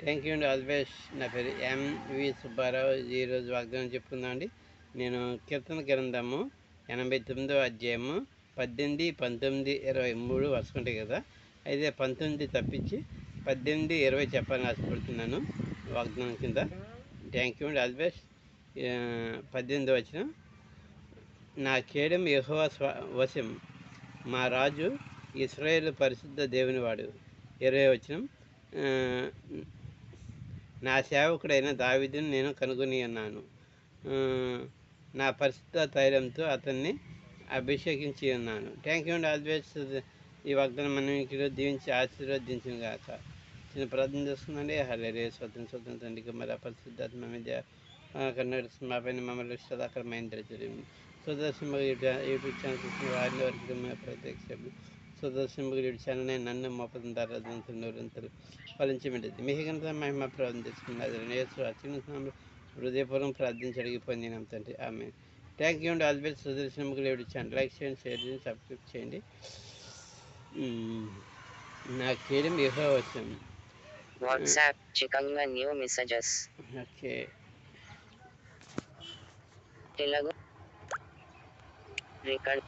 Thank you అండి. Always నా పేరు ఎంవి సుబ్బారావు. ఈరోజు వాగ్దానం చెప్పుకుందామండి నేను కీర్తన గ్రంథము ఎనభై తొమ్మిదో అధ్యాయము పద్దెనిమిది పంతొమ్మిది ఇరవై మూడు వరుసకుంటాయి కదా. అయితే పంతొమ్మిది తప్పించి పద్దెనిమిది ఇరవై చెప్పాలని ఆశపడుతున్నాను వాగ్దానం కింద. థ్యాంక్ యూ అండి. అల్వేష్ పద్దెనిమిది వచ్చిన నా కేడం యహోవా వశం. మా రాజు ఇస్రాయేల్ పరిశుద్ధ దేవుని వాడు ఇరవై వచ్చిన నా సేవకుడైన దావిదుని నేను కనుగొని ఉన్నాను నా పరిశుద్ధ తైలంతో అతన్ని అభిషేకించి ఉన్నాను థ్యాంక్ యూ అండి ఆల్వేస్ ఈ వాగ్దానం మనం ఇక్కడ దీవించి ఆశీర్వదించిన గాక చిన్న ప్రార్థన చేస్తుందండి హరే స్వతంత్ర స్వతంత్ర తండ్రికి మరి పరిశుద్ధాత్మ మీద కన్నడ మా పైన మమ్మల్ని సదాకరమైన సుదర్శన యూట్యూబ్ ఛానల్ చూసిన వారిని వారికి ప్రత్యక్ష సుదర్శన యూట్యూబ్ ఛానల్ నన్ను మోపదం ధరలు ఫలించబడింది మీ కనుక మహిమ ప్రార్థన చేసుకున్నది నేసు అత్యున్నత హృదయపూర్వం ప్రార్థించి అడిగి పొందినాం తండ్రి. ఆమె థ్యాంక్ యూ అండి always Sudarshana YouTube channel. Like చేయండి షేర్ చేయండి సబ్స్క్రైబ్ చేయండి. నా కేడం యహో వచ్చాం WhatsApp, Chikanga new messages. Okay. Telugu. Record.